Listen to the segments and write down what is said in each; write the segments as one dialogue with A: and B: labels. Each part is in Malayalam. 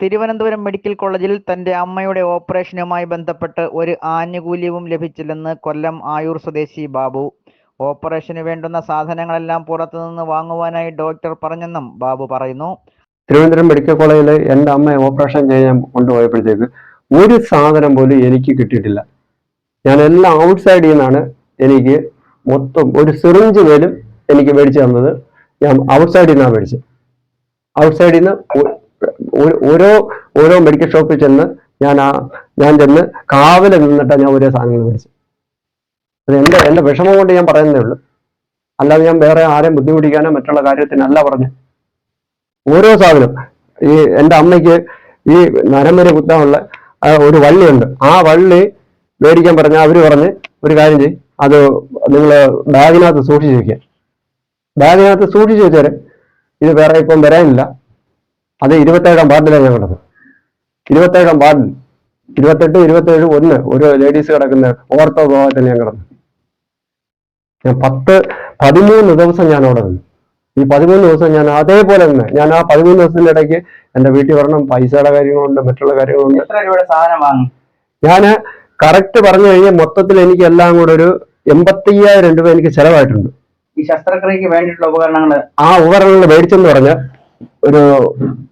A: തിരുവനന്തപുരം മെഡിക്കൽ കോളേജിൽ തന്റെ അമ്മയുടെ ഓപ്പറേഷനുമായി ബന്ധപ്പെട്ട് ഒരു ആനുകൂല്യവും ലഭിച്ചില്ലെന്ന് കൊല്ലം ആയൂർ സ്വദേശി ബാബു. ഓപ്പറേഷന് വേണ്ടുന്ന സാധനങ്ങളെല്ലാം പുറത്തുനിന്ന് വാങ്ങുവാനായി ഡോക്ടർ പറഞ്ഞെന്നും ബാബു പറയുന്നു.
B: തിരുവനന്തപുരം മെഡിക്കൽ കോളേജിൽ എന്റെ അമ്മ ഓപ്പറേഷൻ ചെയ്യാൻ കൊണ്ടുപോയപ്പോഴത്തേക്ക് ഒരു സാധനം പോലും എനിക്ക് കിട്ടിയിട്ടില്ല. ഞാൻ എല്ലാം ഔട്ട് സൈഡിൽ നിന്നാണ് എനിക്ക് മൊത്തം ഒരു സിറിഞ്ച് പോലും എനിക്ക് മേടിച്ചു തന്നത്. ഞാൻ ഔട്ട് സൈഡിൽ നിന്നാണ് മേടിച്ചത്. ഔട്ട് സൈഡിൽ നിന്ന് ഓരോ ഓരോ മെഡിക്കൽ ഷോപ്പിൽ ചെന്ന് ഞാൻ ആ ഞാൻ ചെന്ന് കാവല നിന്നിട്ടാണ് ഞാൻ ഓരോ സാധനങ്ങൾ മേടിച്ചത്. അത് എന്റെ എന്റെ വിഷമം കൊണ്ട് ഞാൻ പറയുന്നേ ഉള്ളൂ. അല്ലാതെ ഞാൻ വേറെ ആരെയും ബുദ്ധിമുട്ടിക്കാനോ മറ്റുള്ള കാര്യത്തിനല്ല പറഞ്ഞു ഓരോ സാധനം ഈ എന്റെ അമ്മയ്ക്ക് ഈ നരമ്പര കുത്താനുള്ള ഒരു വള്ളിയുണ്ട്. ആ വള്ളി മേടിക്കാൻ പറഞ്ഞ അവർ പറഞ്ഞ് ഒരു കാര്യം ചെയ്യും. അത് നിങ്ങൾ ബാഗിനകത്ത് സൂക്ഷിച്ച് വെക്കുക ബാഗിനകത്ത് സൂക്ഷിച്ച് വെച്ചാൽ ഇത് വേറെ ഇപ്പം വരാനില്ല. അത് ഇരുപത്തേഴാം വാർഡിലാണ് ഞാൻ കിടന്നത് ഇരുപത്തേഴാം വാർഡിൽ ഇരുപത്തെട്ട് ഇരുപത്തേഴ് ഒന്ന് ഒരു ലേഡീസ് കിടക്കുന്ന ഓർത്തോ വിഭാഗത്തിൽ ഞാൻ കിടന്നു ഞാൻ പത്ത് പതിമൂന്ന് ദിവസം ഞാൻ അവിടെ നിന്നു. ഈ പതിമൂന്ന് ദിവസം ഞാൻ അതേപോലെ തന്നെ ഞാൻ ആ പതിമൂന്ന് ദിവസത്തിന്റെ ഇടയ്ക്ക് എന്റെ വീട്ടിൽ വരണം പൈസയുടെ കാര്യങ്ങളുണ്ട് മറ്റുള്ള കാര്യങ്ങളുണ്ട്. ഞാൻ കറക്റ്റ് പറഞ്ഞു കഴിഞ്ഞാൽ മൊത്തത്തിൽ എനിക്ക് എല്ലാം കൂടെ ഒരു എൺപത്തയ്യായിരം രൂപ എനിക്ക് ചെലവായിട്ടുണ്ട്.
A: ഈ ശസ്ത്രക്രിയക്ക് വേണ്ടിയിട്ടുള്ള ഉപകരണങ്ങൾ
B: ആ ഉപകരണങ്ങൾ മേടിച്ചെന്ന് പറഞ്ഞ ഒരു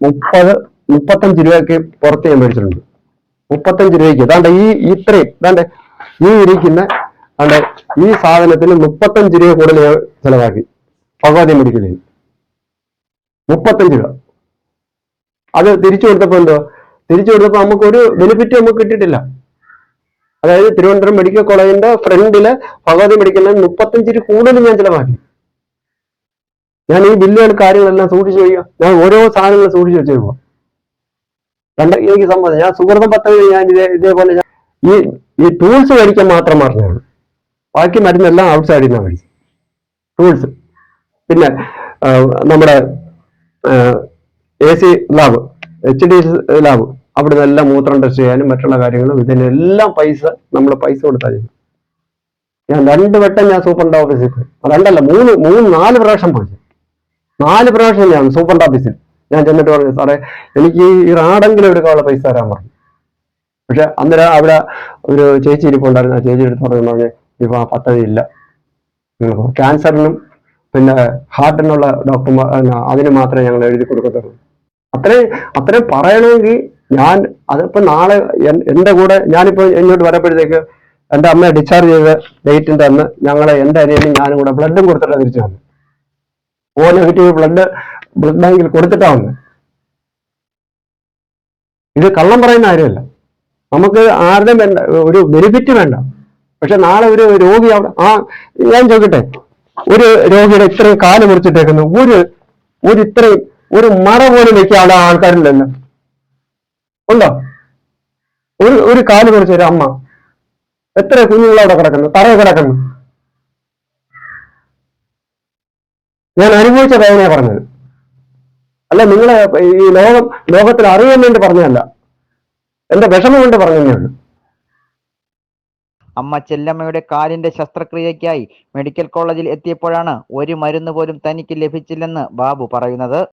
B: മുപ്പത് മുപ്പത്തഞ്ച് രൂപയ്ക്ക് പുറത്ത് ഞാൻ മേടിച്ചിട്ടുണ്ട്. മുപ്പത്തഞ്ച് രൂപയ്ക്ക്. അതാണ്ട് ഈ ഇത്രയും അതാണ്ട് ഈ ഇരിക്കുന്ന അതാണ്ട് ഈ സാധനത്തിന് മുപ്പത്തഞ്ച് രൂപ കൂടുതൽ ഞാൻ ചെലവാക്കി. ഭഗവതി മെഡിക്കലിൽ. മുപ്പത്തഞ്ച് രൂപ. അത് തിരിച്ചു കൊടുത്തപ്പോ എന്തോ? തിരിച്ചു കൊടുത്തപ്പോ നമുക്ക് ഒരു ബെനിഫിറ്റ് നമുക്ക് കിട്ടിയിട്ടില്ല. അതായത് തിരുവനന്തപുരം മെഡിക്കൽ കോളേജിന്റെ ഫ്രണ്ടിൽ ഭഗവതി മെഡിക്കലിന് മുപ്പത്തഞ്ച് രൂപ കൂടുതൽ ഞാൻ ചെലവാക്കി. ഞാൻ ഈ ബില്ലുകൾ കാര്യങ്ങളെല്ലാം സൂക്ഷിച്ചു വയ്ക്കുക. ഞാൻ ഓരോ സാധനങ്ങളും സൂക്ഷിച്ചു വെച്ചേക്കുക രണ്ട് എനിക്ക് സമ്മതം. ഞാൻ സുഹൃതം പദ്ധതി ഞാൻ ഇതേ ഇതേപോലെ ഞാൻ ഈ ഈ ടൂൾസ് മേടിക്കാൻ മാത്രം പറഞ്ഞുള്ളൂ ബാക്കി മരുന്നെല്ലാം ഔട്ട് സൈഡിൽ നിന്നാണ് മേടിച്ചത്. ടൂൾസ് പിന്നെ നമ്മുടെ A C lab H D lab അവിടെ നിന്നെല്ലാം മൂത്രം ടെസ്റ്റ് ചെയ്യാനും മറ്റുള്ള കാര്യങ്ങളും ഇതിനെല്ലാം പൈസ നമ്മൾ പൈസ കൊടുത്താൽ ചെയ്യും ഞാൻ രണ്ട് വട്ടം ഞാൻ സൂപ്പറിന്റെ ഓഫീസിൽ പോയി. രണ്ടല്ല മൂന്ന് മൂന്ന് നാല് പ്രാവശ്യം പോയി. നാല് പ്രാവശ്യം ഞാൻ സൂപ്പറിന്റെ ഓഫീസിൽ ഞാൻ ചെന്നിട്ട് പറഞ്ഞു സാറേ എനിക്ക് ഈ റാഡെങ്കിലും എടുക്കാനുള്ള പൈസ തരാൻ പറഞ്ഞു. പക്ഷെ അന്നേരം അവിടെ ഒരു ചേച്ചി ഇരിപ്പുണ്ടായിരുന്നു ആ ചേച്ചി എടുത്ത് പറഞ്ഞു ഇപ്പൊ ആ പദ്ധതി ഇല്ല. ക്യാൻസറിനും പിന്നെ ഹാർട്ടിനുള്ള ഡോക്ടർമാർ അതിന് മാത്രമേ ഞങ്ങൾ എഴുതി കൊടുക്കത്തുള്ളൂ. അത്രയും അത്രയും പറയണമെങ്കിൽ ഞാൻ അതിപ്പോ നാളെ എന്റെ കൂടെ ഞാനിപ്പോ ഇങ്ങോട്ട് വരപ്പോഴത്തേക്ക് എന്റെ അമ്മയെ ഡിസ്ചാർജ് ചെയ്ത ഡേറ്റിന്റെ അന്ന് ഞങ്ങളെ എന്റെ അനിയനും ഞാനും കൂടെ ബ്ലഡും കൊടുത്തിട്ടാണ് തിരിച്ചു വന്നത്. ഓ നെഗറ്റീവ് ബ്ലഡ് ബ്ലഡ് ബാങ്കിൽ കൊടുത്തിട്ടാ വന്നത് ഇത് കള്ളം പറയുന്ന കാര്യമല്ല. നമുക്ക് ആരുടെയും വേണ്ട ഒരു ബെനിഫിറ്റ് വേണ്ട. പക്ഷെ നാളെ ഒരു രോഗി അവിടെ ആ ഞാൻ ചോദിക്കട്ടെ. ഒരു രോഗിയുടെ ഇത്രയും കാൽ മുറിച്ചിട്ടേക്കുന്നു. ഒരു ഒരു ഇത്രയും ഒരു മറ പോലും വെക്കാതെ ആൾക്കാരില്ലല്ലോ. ഉണ്ടോ? ഒരു ഒരു കാൽ മുറിച്ച ഒരു അമ്മ. എത്ര കുഞ്ഞുങ്ങൾ അവിടെ കിടക്കുന്നു? തറയിൽ കിടക്കുന്നു. ഞാൻ അനുഭവിച്ച വേദനയാണ് പറഞ്ഞത്. അല്ല നിങ്ങളെ ഈ ലോകം ലോകത്തിൽ അറിയാൻ വേണ്ടി പറഞ്ഞതല്ല. എന്റെ വിഷമം കൊണ്ട് പറഞ്ഞതന്നെയാണ്.
A: അമ്മ ചെല്ലമ്മയുടെ കാലിന്റെ ശസ്ത്രക്രിയയ്ക്കായി മെഡിക്കൽ കോളേജിൽ എത്തിയപ്പോഴാണ് ഒരു മരുന്ന് പോലും തനിക്ക് ലഭിച്ചില്ലെന്ന് ബാബു പറയുന്നത്.